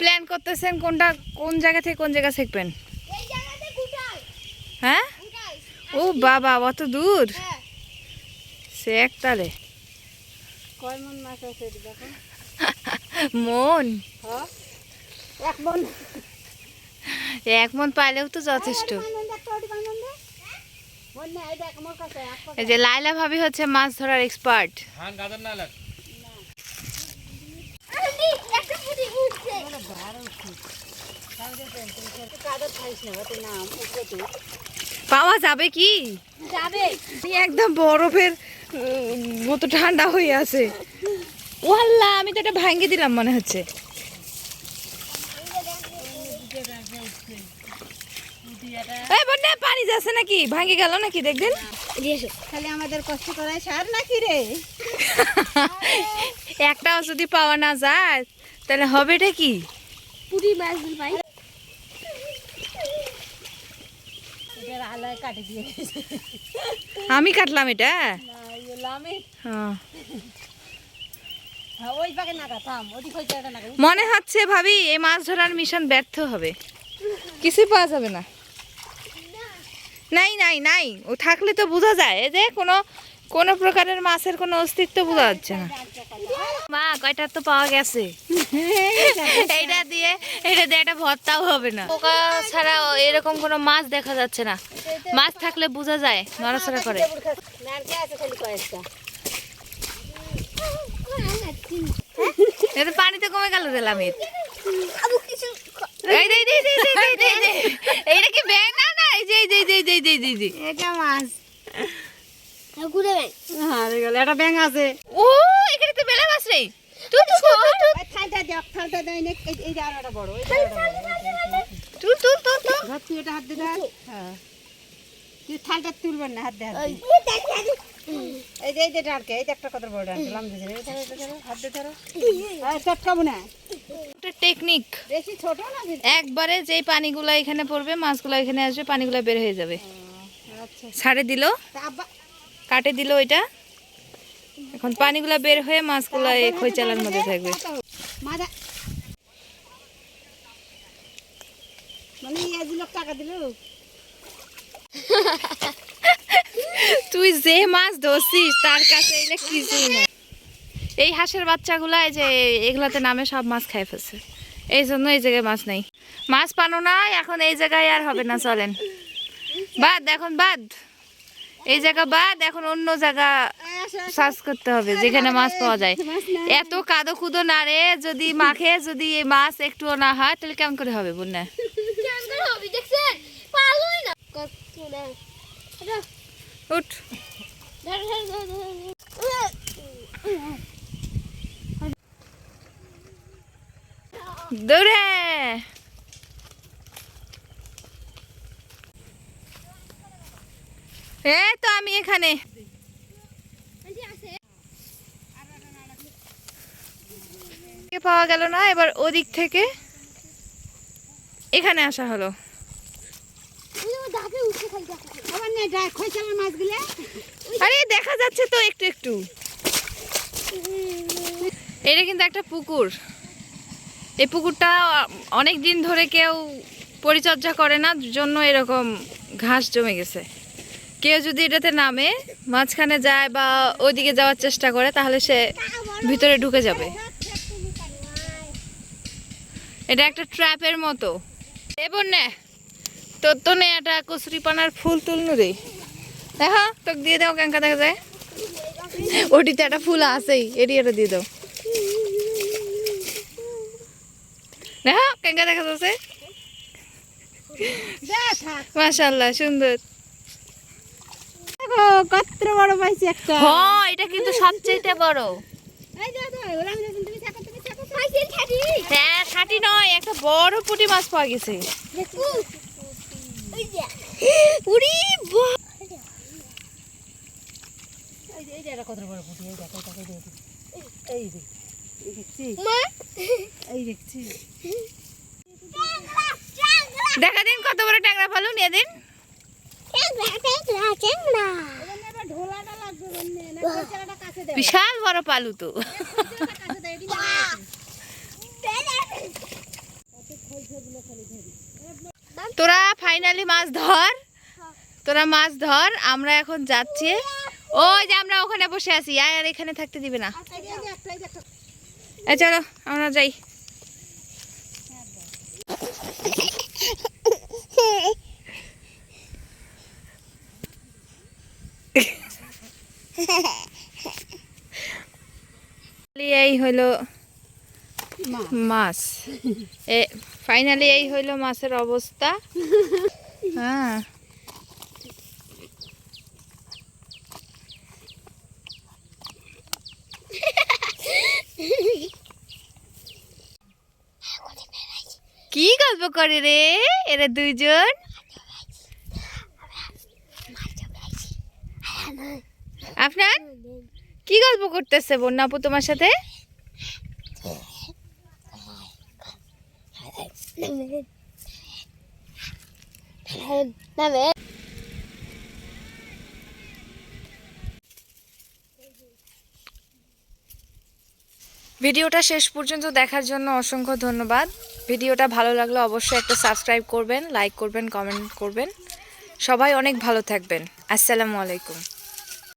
Plan করতেছেন? কোনটা কোন জায়গা থেকে কোন জায়গা শিখবেন? এই জায়গাতে গুটাই হ্যাঁ? ও বাবা অত দূর? হ্যাঁ। সে একতালে কয় মন মাছ আছে এটি দেখো? মন? হ্যাঁ? এক মন। এক মন পাইলেও তো যথেষ্ট। এই যে লাইলা ভাবি হচ্ছে মাছ ধরার এক্সপার্ট ধান গাদার না লাগ আরে একটা পুটি উঠছে কাদের খাইস না ওতে নাম উপরে তুই পাওয়া যাবে কি? যাবে। একদম বরফের মতো ঠান্ডা হয়ে আছে। ওয়াল্লা আমি তো এটা ভাঙ্গি দিলাম মনে হচ্ছে। এই বন্যা পানি যাচ্ছে নাকি? ভাঙ্গি গেল নাকি দেখবেন? খালি আমাদের কষ্ট করায় সার নাকি রে? একটাও যদি পাওয়া না যায় তাহলে হবে এটা কি? পুরি মাছ ভাই। আমি কাটলাম এটা? ইয়ে হ্যাঁ। হ্যাঁ, মনে হচ্ছে ভাবি এই মাছ ধরার মিশন ব্যর্থ হবে। কিছুই পাওয়া যাবে না। নাই নাই নাই। ও থাকলে তো বোঝা যায় যে কোনো কোনো প্রকারের মাছের কোনো অস্তিত্ব বোঝা যাচ্ছে না। মা কয়টা তো পাওয়া গেছে। এইটা দিয়ে এটা দিয়ে একটা ভর্তাও হবে না। পোকা ছাড়া এরকম কোনো মাছ দেখা যাচ্ছে না। মাছ থাকলে বোঝা যায় নড়াচড়া করে। এটা পানিতে কমে গেল দিলাম এইটা কি ব্যাং না না এই যে এই যে এই যে এই যে এই যে এই যে। এটা মাছ। আরে গেল এটা ব্যাং আছে। ও এখানে তো বেলা মাছ তুই তুই তুই এই যে আর বড় এই যে আরও বড়। তুই তুই তুই তুই ধর তুই এটা হাত দে হ্যাঁ। তুই থালটা তুলবেন না হাত দে হাত এই যে এই যে ডালকে এই একটা কত বড় ডালকে লাম দিয়েছে এই ধরো, এই ধরো, হাত দে ধরো। আর চটকাবো না। একটা টেকনিক বেশি ছোট না একবারে যেই পানিগুলো এখানে পড়বে মাছগুলো এখানে আসবে পানিগুলো বের হয়ে যাবে। আচ্ছা। ছাড়ে দিল। আব্বা কাটে দিল ওইটা এখন পানিগুলো বের হয়ে মাছগুলো এই খৈচালার মধ্যে থাকবে। মানে তুই যে মাছ ধরছিস তার কাছে এলে কিছুই না এই হাঁসের বাচ্চাগুলা এই যে এগুলাতে নামে সব মাছ খাই ফেলছে। এই জন্য এই জায়গায় মাছ নেই। মাছ পানো না এখন এই জায়গায় আর হবে না চলেন। বাদ এখন বাদ। এই জায়গা বাদ এখন অন্য জায়গা সার্চ করতে হবে যেখানে মাছ পাওয়া যায়। এত কাদো কুদো না রে যদি মাখে যদি এই মাছ একটুও না হয় তাহলে কেমন করে হবে বন্যা কেমন করে হবে দেখছেন? পালোই না। কত না এটা উঠ। ধর ধর ধর ধর দৌড়ে এই তো আমি এখানে। পাওয়া গেল না, এবার ওদিক থেকে এখানে আসা হলো। আরে, দেখা যাচ্ছে তো একটু একটু। এটা কিন্তু একটা পুকুর। এই পুকুরটা অনেক দিন ধরে কেউ পরিচর্যা করে না, জন্য এরকম ঘাস জমে গেছে। কেউ যদি এটাতে নামে মাঝখানে যায় বা ওইদিকে যাওয়ার চেষ্টা করে তাহলে সে ভিতরে ঢুকে যাবে। এটা একটা ট্র্যাপের মতো। এবার নে তোর তো নে একটা কচুরিপানার ফুল তুলনু রে। দেখা তোকে দিয়ে দাও কেঙ্কা দেখা যায়। ওটিতে একটা ফুল আছেই এরিয়াটা দিয়ে দাও। দেখা কেঙ্কা দেখা যাচ্ছে। মাশাল্লাহ সুন্দর। দেখো কত বড় পাইছি একটা হ এটা কিন্তু সবচেয়ে বড় হ্যাঁ খাঁটি নয় একটা বড় পুঁটি মাছ পাওয়া গেছে দেখু ওই উড়ি বাহ এই যে এই যে এটা কত বড় পুঁটি এই দেখো এই এই দেখছি মা এই দেখছি ট্যাংরা ট্যাংরা দেখা দিন কত বড় ট্যাংরা পালু নিয়ে বিশাল বড় পালু তো। তোরা ফাইনালি মাছ ধর। তোরা মাছ ধর, আমরা এখন যাচ্ছি। ওই যে আমরা ওখানে বসে আছি আর এখানে থাকতে দিবে না। চলো, আমরা যাই। এই হলো মাছ। এ ফাইনালি এই হইল মাছের অবস্থা। হ্যাঁ। কি গল্প করে রে এরা দুইজন? আপনার? কি গল্প করতেছে বন্যাপু তোমার সাথে? ভিডিওটা শেষ পর্যন্ত দেখার জন্য অসংখ্য ধন্যবাদ। ভিডিওটা ভালো লাগলে অবশ্যই একটা সাবস্ক্রাইব করবেন, লাইক করবেন, কমেন্ট করবেন। সবাই অনেক ভালো থাকবেন। আসসালামু আলাইকুম।